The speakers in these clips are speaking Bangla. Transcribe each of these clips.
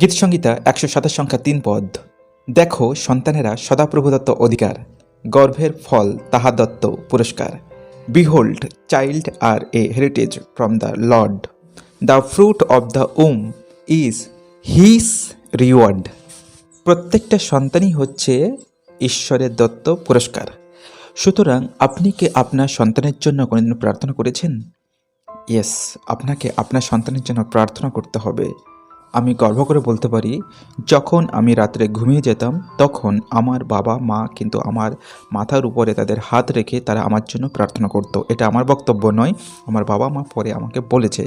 গীতসংগীতা একশো সাতাশ সংখ্যা তিন পদ। দেখো সন্তানেরা সদাপ্রভু দত্ত অধিকার, গর্ভের ফল তাহা দত্ত পুরস্কার। Behold child are a heritage from the Lord. The fruit of the womb is his reward. প্রত্যেকটা সন্তানই হচ্ছে ঈশ্বরের দত্ত পুরস্কার। সুতরাং আপনি কি আপনার সন্তানের জন্য কোনোদিন প্রার্থনা করেছেন? ইয়েস, আপনাকে আপনার সন্তানের জন্য প্রার্থনা করতে হবে। আমি গর্ব করে বলতে পারি, যখন আমি রাত্রে ঘুমিয়ে যেতাম, তখন আমার বাবা, মা কিন্তু আমার মাথার উপরে তাদের হাত রেখে তারা আমার জন্য প্রার্থনা করতো। এটা আমার বক্তব্য নয়, আমার বাবা মা পরে আমাকে বলেছে,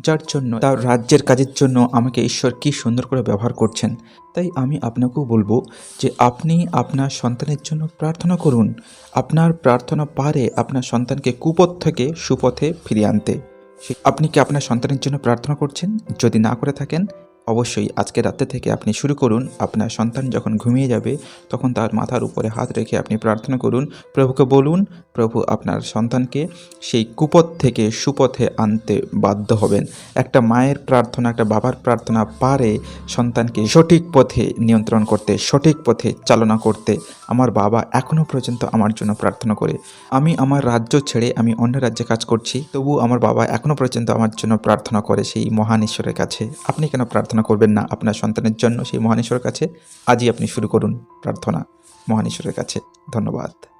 যার জন্য তার রাজ্যের কাজের জন্য আমাকে ঈশ্বর কি সুন্দর করে ব্যবহার করছেন। তাই আমি আপনাকেও বলব যে আপনি আপনার সন্তানের জন্য প্রার্থনা করুন। আপনার প্রার্থনা পারে আপনার সন্তানকে কুপথ থেকে সুপথে ফিরিয়ে আনতে। আপনি কি আপনার সন্তানের জন্য প্রার্থনা করছেন? যদি না করে থাকেন অবশ্যই আজকে রাতে থেকে আপনি শুরু করুন। আপনার সন্তান যখন ঘুমিয়ে যাবে, তখন তার মাথার উপরে হাত রেখে আপনি প্রার্থনা করুন, প্রভুকে বলুন, প্রভু আপনার সন্তানকে সেই কুপথ থেকে সুপথে আনতে বাধ্য হবেন। একটা মায়ের প্রার্থনা, একটা বাবার প্রার্থনা পারে সন্তানকে সঠিক পথে নিয়ন্ত্রণ করতে, সঠিক পথে চালনা করতে। আমার বাবা এখনও পর্যন্ত আমার জন্য প্রার্থনা করে, আমি আমার রাজ্য ছেড়ে আমি অন্য রাজ্যে কাজ করছি, তবু আমার বাবা এখনও পর্যন্ত আমার জন্য প্রার্থনা করে সেই মহান ঈশ্বরের কাছে। আপনি কেন প্রার্থনা করবেন না আপনার সন্তানের জন্য, সেই মহানেশ্বরের কাছে আজই আপনি শুরু করুন প্রার্থনা মহানেশ্বরের কাছে। ধন্যবাদ।